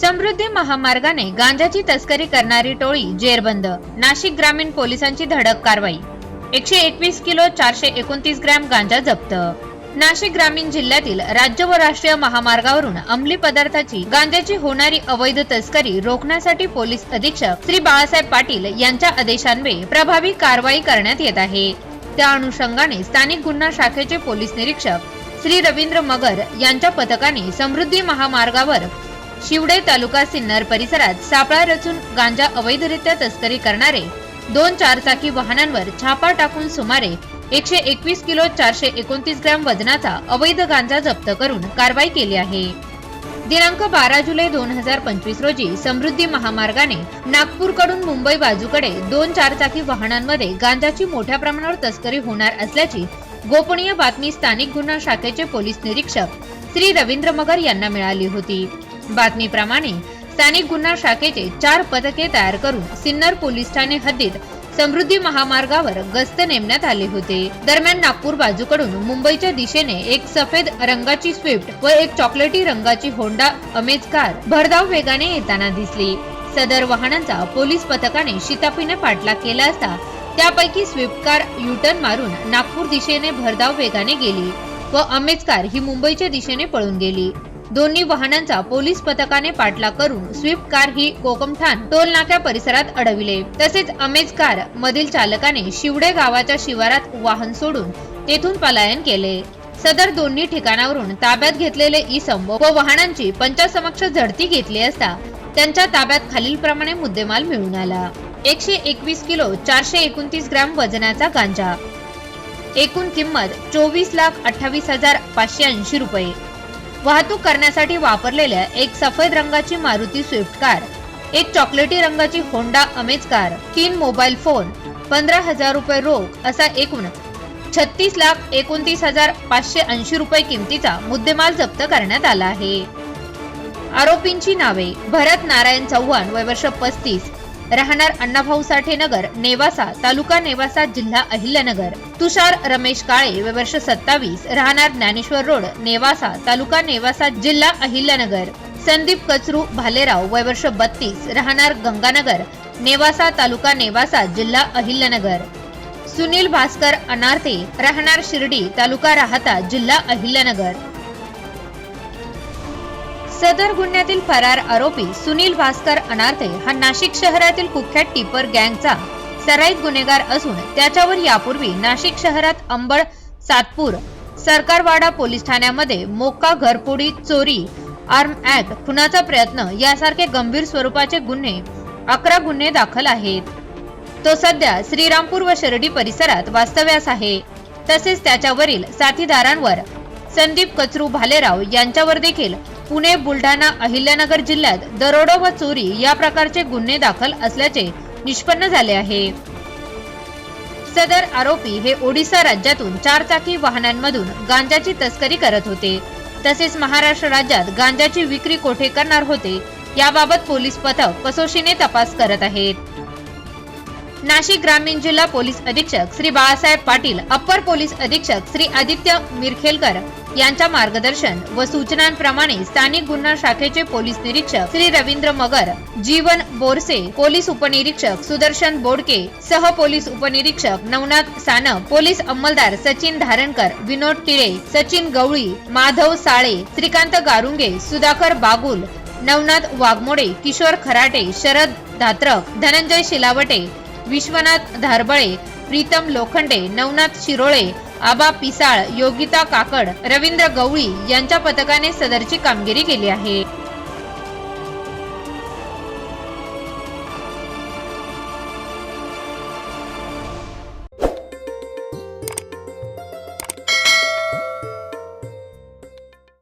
समृद्धी महामार्गाने गांजाची तस्करी करणारी टोळी जेरबंद. नाशिक ग्रामीण पोलिसांची धडक कारवाई. एकशे एकवीस किलो चारशे एकोणतीस ग्रॅम गांजा जप्त. नाशिक ग्रामीण जिल्ह्यातील राज्य व राष्ट्रीय महामार्गावरून अंमली पदार्थाची गांजाची होणारी अवैध तस्करी रोखण्यासाठी पोलीस अधीक्षक श्री बाळासाहेब पाटील यांच्या आदेशान्वये प्रभावी कारवाई करण्यात येत आहे. त्या अनुषंगाने स्थानिक गुन्हा शाखेचे पोलीस निरीक्षक श्री रवींद्र मगर यांच्या पथकाने समृद्धी महामार्गावर शिवडे तालुका सिन्नर परिसरात सापळा रचून गांजा अवैधरित्या तस्करी करणारे दोन चारचाकी वाहनांवर छापा टाकून सुमारे एकशे एकवीस किलो चारशे एकोणतीस ग्रॅम वजनाचा अवैध गांजा जप्त करून कारवाई केली आहे. दिनांक बारा जुलै दोन हजार पंचवीस रोजी समृद्धी महामार्गाने नागपूरकडून मुंबई बाजूकडे दोन चारचाकी वाहनांमध्ये गांजाची मोठ्या प्रमाणावर तस्करी होणार असल्याची गोपनीय बातमी स्थानिक गुन्हा शाखेचे पोलीस निरीक्षक श्री रवींद्र मगर यांना मिळाली होती. बातमीप्रमाणे स्थानिक गुन्हा शाखेचे चार पथके तयार करून सिन्नर पोलीस ठाणे हद्दीत समृद्धी महामार्गावर गस्त नेमण्यात आले होते. दरम्यान नागपूर बाजूकडून मुंबईच्या दिशेने एक सफेद रंगाची स्विफ्ट व एक चॉकलेटी रंगाची होंडा अमेज कार भरधाव वेगाने येताना दिसली. सदर वाहनांचा पोलीस पथकाने शिताफीने पाठलाग केला असता त्यापैकी स्विफ्ट कार युटर्न मारून नागपूर दिशेने भरधाव वेगाने गेली व अमेज कार ही मुंबईच्या दिशेने पळून गेली. दोन्ही वाहनांचा पोलीस पथकाने पाठलाग करून स्विफ्ट कार ही कोकमठाण टोल नाक्या परिसरात अडविले. तसेच अमेज कार मधील चालकाने शिवडे गावाच्या शिवारात वाहन सोडून तेथून पलायन केले. सदर दोन्ही ठिकाणावरून ताब्यात घेतलेले इसम व वाहनांची पंचासमक्ष झडती घेतली असता त्यांच्या ताब्यात खालील प्रमाणे मुद्देमाल मिळून आला. एकशे एकवीस किलो चारशे एकोणतीस ग्रॅम वजनाचा गांजा. एकूण किंमत चोवीस लाख अठ्ठावीस हजार पाचशे ऐंशी रुपये. वाहतूक करण्यासाठी वापरलेल्या एक सफेद रंगाची मारुती स्विफ्ट कार एक चॉकलेटी रंगाची होंडा अमेज कार तीन मोबाईल फोन पंधरा हजार रुपये रोख असा एकूण छत्तीस लाख एकोणतीस हजार पाचशे ऐंशी रुपये किमतीचा मुद्देमाल जप्त करण्यात आला आहे. आरोपींची नावे भरत नारायण चव्हाण वय वर्ष पस्तीस राहणार अण्णाभाऊ साठे नगर नेवासा तालुका नेवासा जिल्हा अहिल्यानगर. तुषार रमेश काळे वर्ष सत्तावीस राहणार ज्ञानेश्वर रोड नेवासा तालुका नेवासा जिल्हा अहिल्यानगर. संदीप कचरू भालेराव वय वर्ष बत्तीस राहणार गंगानगर नेवासा तालुका नेवासा जिल्हा अहिल्यानगर. सुनील भास्कर अनार्थे राहणार शिर्डी तालुका राहता जिल्हा अहिल्यानगर. सदर गुन्ह्यातील फरार आरोपी सुनील भास्कर अनार्थे हा नाशिक शहरातील कुख्यात टिपर गँगचा सराईत गुन्हेगार असून त्याच्यावर यापूर्वी नाशिक शहरात अंबड सातपूर सरकारवाडा पोलीस ठाण्यामध्ये मोका घरपोडी चोरी आर्म ऍक्ट खुनाचा प्रयत्न यासारखे गंभीर स्वरूपाचे गुन्हे अकरा गुन्हे दाखल आहेत. तो सध्या श्रीरामपूर व शिर्डी परिसरात वास्तव्यास आहे. तसेच त्याच्यावरील साथीदारांवर संदीप कचरू भालेराव यांच्यावर देखील पुणे बुलढाणा अहिल्यानगर जिल्ह्यात दरोडा व चोरी या प्रकारचे गुन्हे दाखल असल्याचे निष्पन्न झाले आहे. सदर आरोपी हे ओडिसा राज्यातून चारचाकी वाहनांमधून गांजाची तस्करी करत होते. तसेच महाराष्ट्र राज्यात गांजाची विक्री कोठे करणार होते याबाबत पोलीस पथक कसोशीने तपास करत आहेत. नाशिक ग्रामीण जिल्हा पोलीस अधीक्षक श्री बाळासाहेब पाटील अप्पर पोलीस अधीक्षक श्री आदित्य मिरखेलकर यांच्या मार्गदर्शन व सूचनांप्रमाणे स्थानिक गुन्हा शाखेचे पोलीस निरीक्षक श्री रवींद्र मगर जीवन बोरसे पोलीस उपनिरीक्षक सुदर्शन बोडके सह पोलीस उपनिरीक्षक नवनाथ सानप पोलीस अंमलदार सचिन धारणकर विनोद टिळे सचिन गवळी माधव साळे श्रीकांत गारुंगे सुधाकर बागुल नवनाथ वाघमोडे किशोर खराटे शरद धात्रक धनंजय शिलावटे विश्वनाथ धारबळे प्रीतम लोखंडे नवनाथ शिरोळे आबा पिसाळ योगिता काकड रवींद्र गवळी यांच्या पथकाने सदरची कामगिरी केली आहे.